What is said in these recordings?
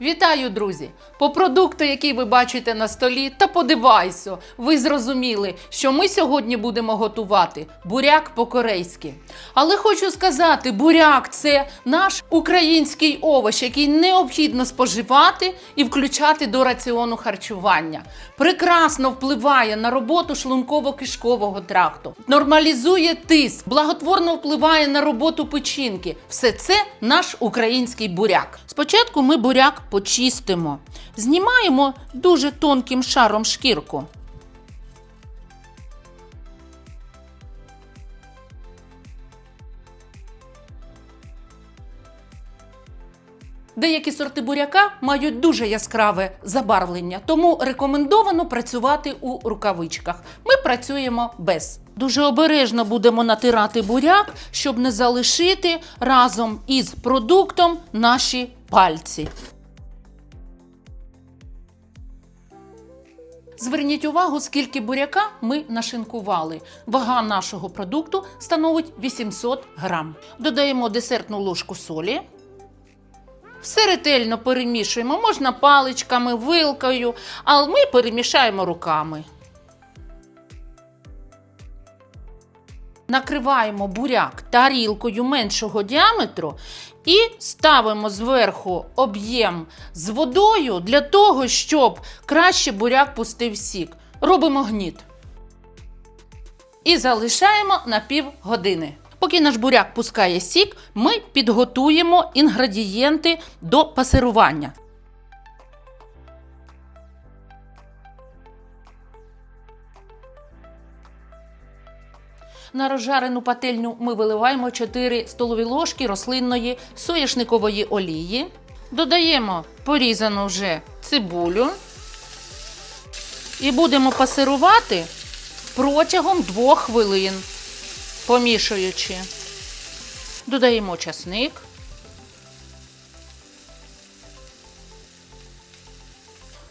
Вітаю, друзі! По продукту, який ви бачите на столі, та по девайсу, ви зрозуміли, що ми сьогодні будемо готувати буряк по-корейськи. Але хочу сказати, буряк це наш український овоч, який необхідно споживати і включати до раціону харчування. Прекрасно впливає на роботу шлунково-кишкового тракту, нормалізує тиск, благотворно впливає на роботу печінки. Все це наш український буряк. Спочатку ми буряк почистимо, знімаємо дуже тонким шаром шкірку. Деякі сорти буряка мають дуже яскраве забарвлення, тому рекомендовано працювати у рукавичках. Ми працюємо без. Дуже обережно будемо натирати буряк, щоб не залишити разом із продуктом наші пальці. Зверніть увагу, скільки буряка ми нашинкували. Вага нашого продукту становить 800 грам. Додаємо десертну ложку солі. Все ретельно перемішуємо, можна паличками, вилкою, а ми перемішаємо руками. Накриваємо буряк тарілкою меншого діаметру і ставимо зверху об'єм з водою для того, щоб краще буряк пустив сік. Робимо гніт. І залишаємо на півгодини. Поки наш буряк пускає сік, ми підготуємо інгредієнти до пасирування. На розжарену пательню ми виливаємо 4 столові ложки рослинної соняшникової олії. Додаємо порізану вже цибулю і будемо пасирувати протягом 2 хвилин, помішуючи. Додаємо часник.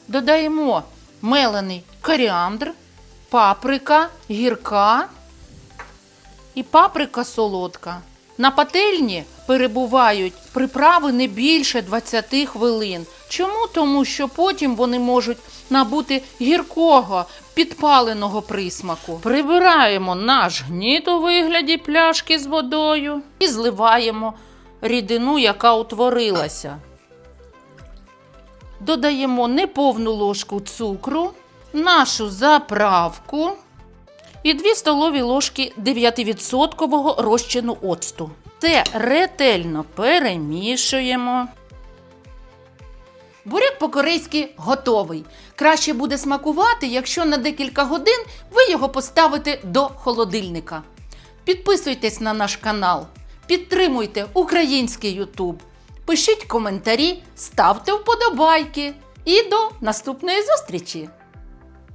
Додаємо мелений коріандр, паприка, гірка і паприка солодка. На пательні перебувають приправи не більше 20 хвилин. Чому? Тому що потім вони можуть набути гіркого підпаленого присмаку. Прибираємо наш гніт у вигляді пляшки з водою і зливаємо рідину, яка утворилася. Додаємо неповну ложку цукру, нашу заправку і 2 столові ложки 9% розчину оцту. Це ретельно перемішуємо. Буряк по-корейськи готовий. Краще буде смакувати, якщо на декілька годин ви його поставите до холодильника. Підписуйтесь на наш канал, підтримуйте український Ютуб, пишіть коментарі, ставте вподобайки. І до наступної зустрічі!